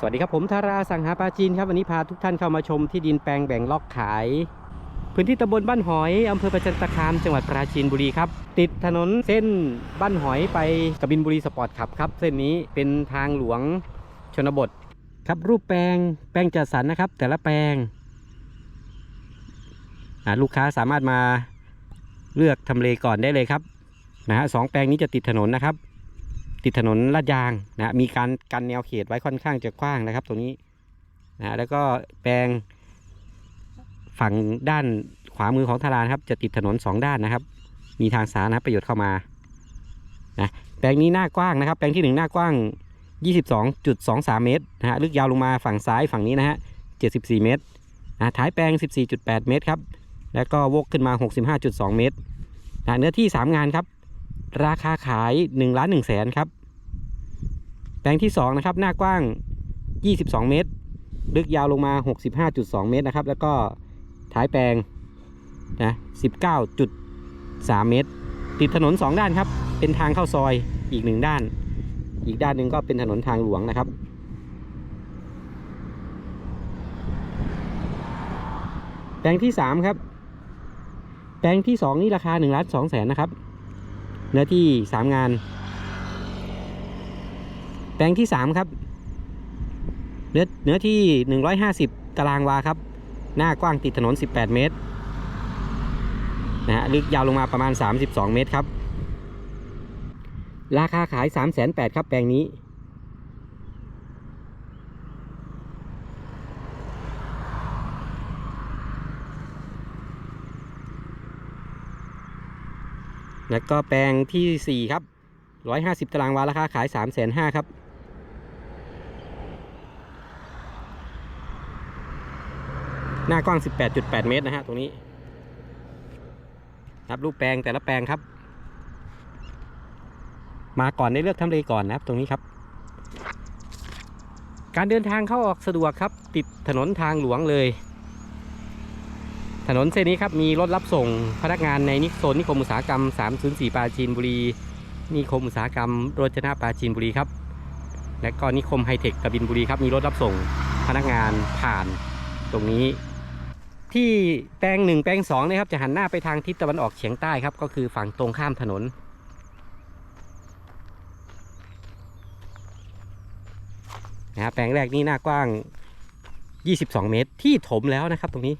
สวัสดีครับผมธาราสังหาปาจีนครับวันนี้พาทุกท่านเข้ามาชมที่ดินแปลงแบ่งล็อกขาย พื้นที่ตำบลบ้านหอยอำเภอประจันตคามจังหวัดปราจีนบุรีครับติดถนนเส้นบ้านหอยไปกบินบุรีสปอร์ตขับครับเส้นนี้เป็นทางหลวงชนบทครับรูปแปลงแปลงจัดสรรนะครับ แต่ละแปลงลูกค้าสามารถมาเลือกทำเลก่อนได้เลยครับนะฮะสองแปลงนี้จะติดถนนนะครับ ติดถนนลาดยางนะฮะมีการกันแนวเขตไว้ค่อนข้างจะกว้างนะครับ ตรงนี้นะฮะแล้วก็แปลงฝั่งด้านขวามือของทารานครับ จะติดถนนสองด้านนะครับ มีทางสาธารณประโยชน์เข้ามานะแปลงนี้หน้ากว้างนะครับ แปลงที่หนึ่งหน้ากว้าง 22.23 เมตรนะฮะลึกยาวลงมาฝั่งซ้ายฝั่งนี้นะฮะ74 เมตรนะท้ายแปลง 14.8 เมตรครับ แล้วก็วกขึ้นมา 65.2 เมตรนะเนื้อที่ 3 งานครับ ราคาขาย1ล้าน1แสนครับแปลงที่2นะครับหน้ากว้าง 22 เมตร ลึกยาวลงมา 65.2 เมตรนะครับ แล้วก็ท้ายแปลงนะ19.3 เมตร ติดถนน 2 ด้านครับ เป็นทางเข้าซอยอีก1ด้าน อีกด้านหนึ่งก็เป็นถนนทางหลวงนะครับ แปลงที่ 3 ครับ แปลงที่ 2 นี่ราคา1ล้าน2แสนนะครับ เนื้อที่3งาน แปลงที่3ครับ เนื้อเนื้อที่150ตารางวาครับ หน้ากว้างติดถนน18เมตรนะฮะลึกยาวลงมาประมาณ32เมตรครับ ราคาขาย3 8 0 0 0ครับแปลงนี้ แล้วก็แปลงที่ 4 ครับ 150 ตารางวาราคาขาย 3 5 0 0 0ครับ หน้ากว้าง 18.8 เมตรนะฮะตรงนี้นับรูปแปลงแต่ละแปลงครับ มาก่อนได้เลือกทำเลก่อนนะครับตรงนี้ครับ การเดินทางเข้าออกสะดวกครับ ติดถนนทางหลวงเลย ถนนเส้นนี้ครับมีรถรับส่งพนักงานในนิโซนนิคมอุตสาหกรรม 304 ปราจีนบุรี นิคมอุตสาหกรรมโรจนะปราจีนบุรีครับ และก็นิคมไฮเทคกบินบุรีครับมีรถรับส่งพนักงานผ่านตรงนี้ ที่แปลงหนึ่งแปลงสองนะครับจะหันหน้าไปทางทิศตะวันออกเฉียงใต้ครับก็คือฝั่งตรงข้ามถนนนะฮะแปลงแรกนี่หน้ากว้าง 22 เมตรที่ถมแล้วนะครับตรงนี้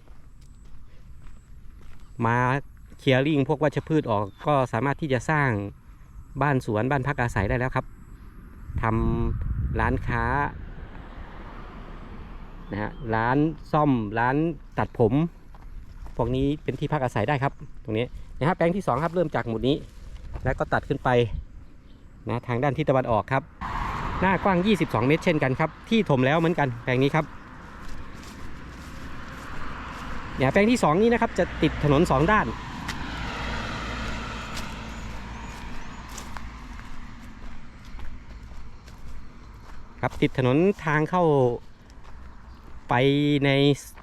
มาเคลียร์ลิงพวกวัชพืชออกก็สามารถที่จะสร้างบ้านสวนบ้านพักอาศัยได้แล้วครับทำร้านค้านะฮะร้านซ่อมร้านตัดผม พวกนี้เป็นที่พักอาศัยได้ครับ ตรงนี้นะฮะแปลงที่สองครับเริ่มจากหมุดนี้ แล้วก็ตัดขึ้นไปนะทางด้านทิศตะวันออกครับ หน้ากว้าง 22 เมตรเช่นกันครับ ที่ถมแล้วเหมือนกันแปลงนี้ครับ เนี่ยแปลงที่ 2 นี้นะครับจะติดถนน 2 ด้าน ครับติดถนนทางเข้าไปใน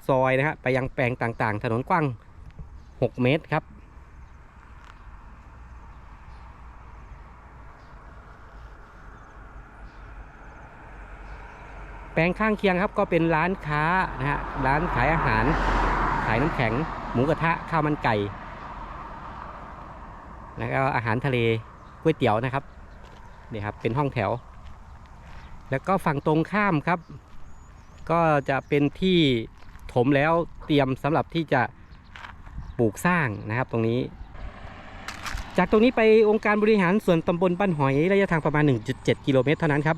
ซอยนะฮะไปยังแปลงต่างๆ ถนนกว้าง 6 เมตรครับแปลงข้างเคียงครับก็เป็นร้านค้านะฮะร้านขายอาหาร ขายน้ำแข็ง หมูกระทะข้าวมันไก่ แล้วก็อาหารทะเลก๋วยเตี๋ยวนะครับนี่ครับเป็นห้องแถว แล้วก็ฝั่งตรงข้ามครับ ก็จะเป็นที่ถมแล้วเตรียมสำหรับที่จะปลูกสร้างนะครับตรงนี้ จากตรงนี้ไปองค์การบริหารส่วนตำบลบ้านหอยระยะทางประมาณ 1.7 กิโลเมตรเท่านั้นครับ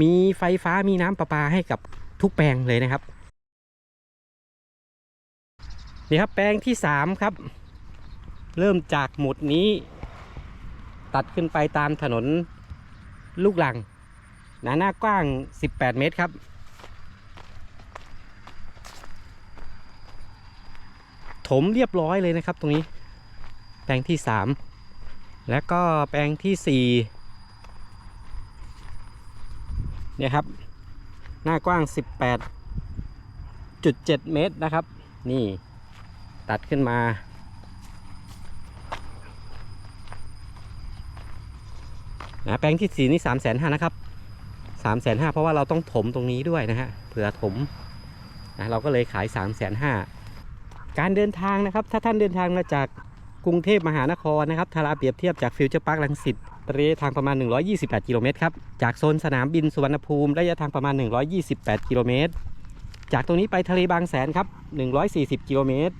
มีไฟฟ้ามีน้ำประปาให้กับทุกแปลงเลยนะครับ นี่ครับแปลงที่3ครับ เริ่มจากหมุดนี้ ตัดขึ้นไปตามถนนลูกหลัง หนาหน้ากว้าง 18 เมตรครับ ถมเรียบร้อยเลยนะครับตรงนี้ แปลงที่3แล้วก็แปลงที่4เนี่ยครับ หน้ากว้าง 18.7 เมตรนะครับ นี่ ตัดขึ้นมา นะแปลงที่4นี่3 5 0 0 0นห้านะครับ3ามแสนห้าเพราะว่าเราต้องถมตรงนี้ด้วยนะฮะเผื่อถมนะเราก็เลยขาย3ามแสนห้าการเดินทางนะครับ ถ้าท่านเดินทางมาจากกรุงเทพมหานครนะครับทาราเปรียบเทียบจากฟิวเจอร์พาร์คลังสิตระยะทางประมาณ 128 กิโลเมตรครับ จากโซนสนามบินสุวรรณภูมิระยะทางประมาณ 128 กิโลเมตร จากตรงนี้ไปทะเลบางแสนครับ 140 กิโลเมตร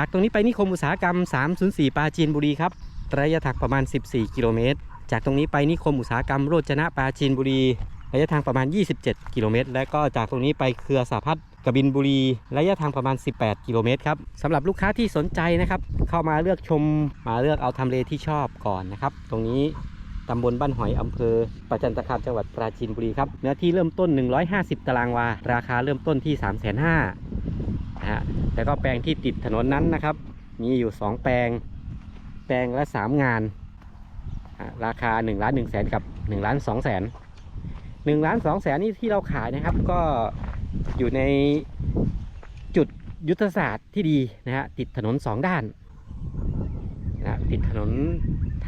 จากตรงนี้ไปนิคมอุตสาหกรรม 304 ปราจีนบุรีครับ ระยะทางประมาณ 14 กิโลเมตร จากตรงนี้ไปนิคมอุตสาหกรรมโรจนะปราจีนบุรี ระยะทางประมาณ 27 กิโลเมตร และก็จากตรงนี้ไปเครือสาพัฒน์กบินบุรี ระยะทางประมาณ 18 กิโลเมตรครับสำหรับลูกค้าที่สนใจนะครับ เข้ามาเลือกชม มาเลือกเอาทำเลที่ชอบก่อนนะครับ ตรงนี้ตำบลบ้านหอยอำเภอประจันตคามจังหวัดปราจีนบุรีครับ เนื้อที่เริ่มต้น 150 ตารางวา ราคาเริ่มต้นที่ 3 5 0 0 0 นะฮะแล้วก็แปลงที่ติดถนนนั้นนะครับ มีอยู่ 2 แปลง แปลงละ 3 งาน ราคา1ล้าน1แสนกับ1ล้าน2แสน1ล้าน2แสนนี่ที่เราขายนะครับ ก็อยู่ในจุดยุทธศาสตร์ที่ดีนะฮะติดถนน 2 ด้านนะติดถนน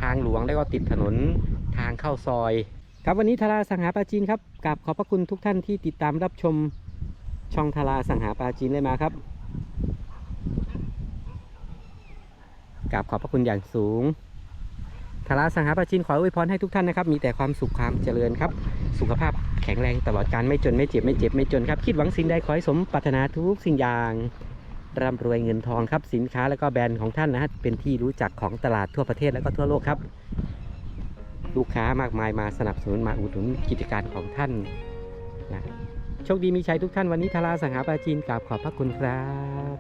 ทางหลวงแล้วก็ติดถนนทางเข้าซอย ครับวันนี้ทาราสังหาปาจีนครับกราบขอบพระคุณทุกท่านที่ติดตามรับชม ช่องทาราสังหาปลาจีนเลยมาครับกราบขอบพระคุณอย่างสูงทาราสังหาปลาจีนขออวยพรให้ทุกท่านนะครับ มีแต่ความสุขความเจริญครับ สุขภาพแข็งแรงตลอดการไม่จนไม่เจ็บไม่เจ็บไม่จนครับ คิดหวังสิ่งใดขอให้สมปรารถนาทุกสิ่งอย่างร่ำรวยเงินทองครับสินค้าแล้วก็แบรนด์ของท่านนะฮะเป็นที่รู้จักของตลาดทั่วประเทศและก็ทั่วโลกครับ ลูกค้ามากมายมาสนับสนุนมาอุดหนุนกิจการของท่านนะ โชคดีมีชัยทุกท่านวันนี้ทาราสังหาปาจีนกราบขอบพระคุณครับ